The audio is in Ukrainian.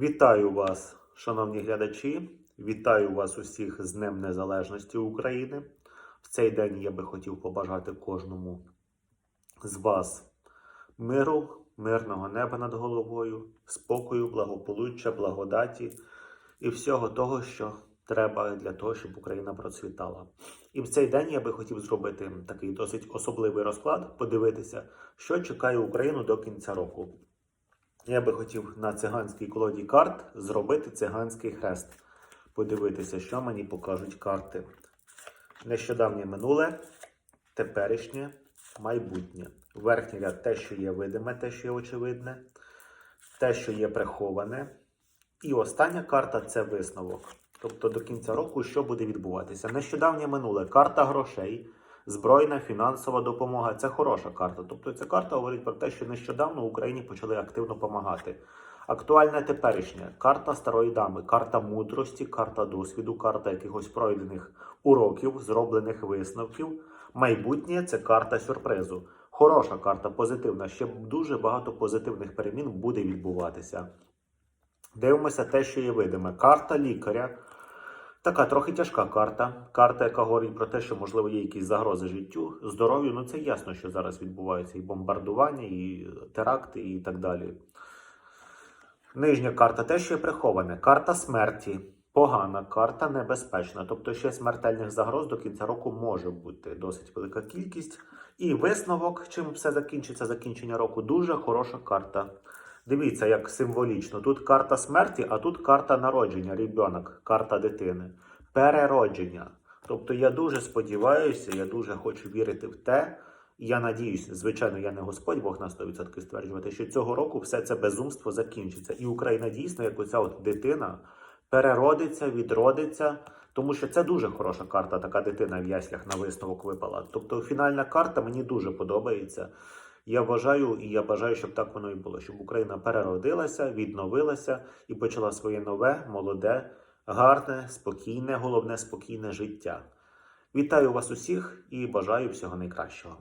Вітаю вас, шановні глядачі. Вітаю вас усіх з Днем Незалежності України. В цей день я би хотів побажати кожному з вас миру, мирного неба над головою, спокою, благополуччя, благодаті і всього того, що треба для того, щоб Україна процвітала. І в цей день я би хотів зробити такий досить особливий розклад, подивитися, що чекає Україну до кінця року. Я би хотів на циганській колоді карт зробити циганський хрест. Подивитися, що мені покажуть карти. Нещодавнє минуле, теперішнє, майбутнє. Верхній ряд те, що є видиме, те, що є очевидне, те, що є приховане. І остання карта це висновок. Тобто до кінця року що буде відбуватися. Нещодавнє минуле карта грошей, збройна фінансова допомога це хороша карта. Тобто ця карта говорить про те, що нещодавно Україні почали активно допомагати. Актуальне теперішнє карта старої дами, карта мудрості, карта досвіду, карта якихось пройдених уроків, зроблених висновків. Майбутнє це карта сюрпризу. Хороша карта, позитивна. Ще дуже багато позитивних перемін буде відбуватися. Дивимося те, що є видиме. Карта лікаря. Така трохи тяжка карта. Карта, яка говорить про те, що, можливо, є якісь загрози життю, здоров'ю. Ну це ясно, що зараз відбуваються і бомбардування, і теракти, і так далі. Нижня карта те, що є приховане. Карта смерті. Погана карта небезпечна. Тобто ще смертельних загроз до кінця року може бути досить велика кількість. І висновок, чим все закінчиться, закінчення року, дуже хороша карта. Дивіться, як символічно. Тут карта смерті, а тут карта народження, ребенок, карта дитини. Переродження. Тобто я дуже сподіваюся, я дуже хочу вірити в те. Я надіюсь, звичайно, я не Господь Бог на 100% стверджувати, що цього року все це безумство закінчиться. І Україна дійсно, як оця от дитина, переродиться, відродиться. Тому що це дуже хороша карта, така дитина в яслях на висновок випала. Тобто фінальна карта мені дуже подобається. Я вважаю і я бажаю, щоб так воно і було, щоб Україна переродилася, відновилася і почала своє нове, молоде, гарне, спокійне, головне спокійне життя. Вітаю вас усіх і бажаю всього найкращого.